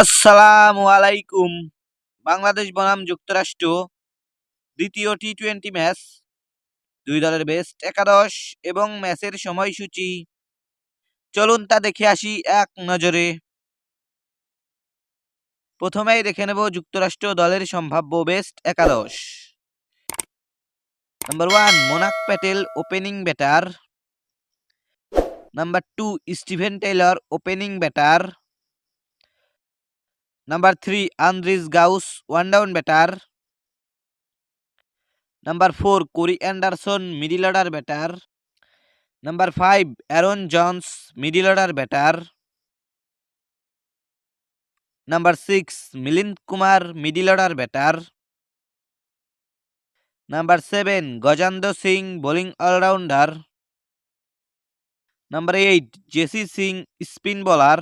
আসসালামু আলাইকুম। বাংলাদেশ বনাম যুক্তরাষ্ট্র, দ্বিতীয় টি টোয়েন্টি ম্যাচ, দুই দলের বেস্ট একাদশ এবং ম্যাচের সময়সূচি। চলুন তা দেখে আসি এক নজরে। প্রথমেই দেখে নেব যুক্তরাষ্ট্র দলের সম্ভাব্য বেস্ট একাদশ। Number one, Monank Patel, opening batter. Number two, Steven Taylor, opening batter. Number three Andries Gous one down batter number four Corey Anderson middle order batter number five Aaron Jones middle order batter number six Milind Kumar middle order batter number seven Gajanand Singh bowling allrounder number eight Jessy Singh spin bowler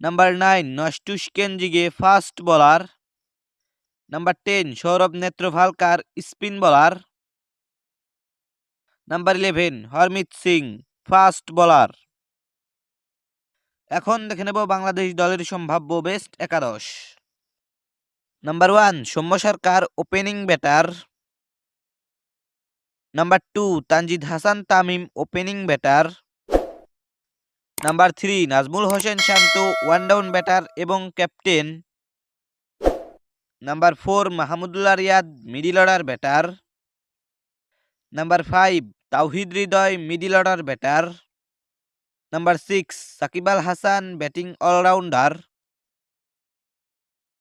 number nine Nosthush Kenjige fast bowler number ten Saurabh Netravalkar spin bowler number eleven Harmeet Singh fast bowler এখন দেখে নেব বাংলাদেশ দলের সম্ভাব্য best একাদশ। Number one Soumya Sarkar opening batter number two Tanzid Hasan Tamim opening batter number three, Najmul Hossain Shanto, one down batter এবং captain. Number four, Mahmudullah Riyad, middle order batter. Number five, Towhid Hridoy, middle order batter. Number six, Shakib Al Hasan, batting allrounder.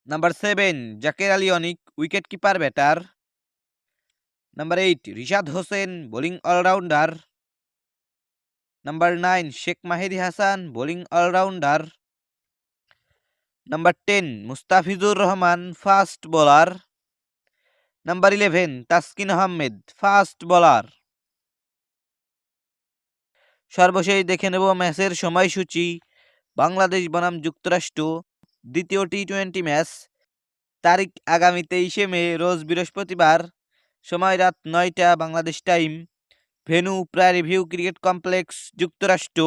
Number seven, Jaker Ali Anik wicket keeper batter. Number eight, Rishad Hossain, bowling allrounder. Number nine Sheikh Mahedi Hasan bowling allrounder number ten Mustafizur Rahman fast bowler number eleven Taskin Ahmed fast bowler সর্বশেষ দেখে নেব ম্যাচের সময়সূচি। বাংলাদেশ বনাম যুক্তরাষ্ট্র, দ্বিতীয় T twenty match তারিখ আগামী তেইশে মে, রোজ বৃহস্পতিবার। সময় রাত নয়টা, Bangladesh time venue Prairie View Cricket Complex যুক্তরাষ্ট্র।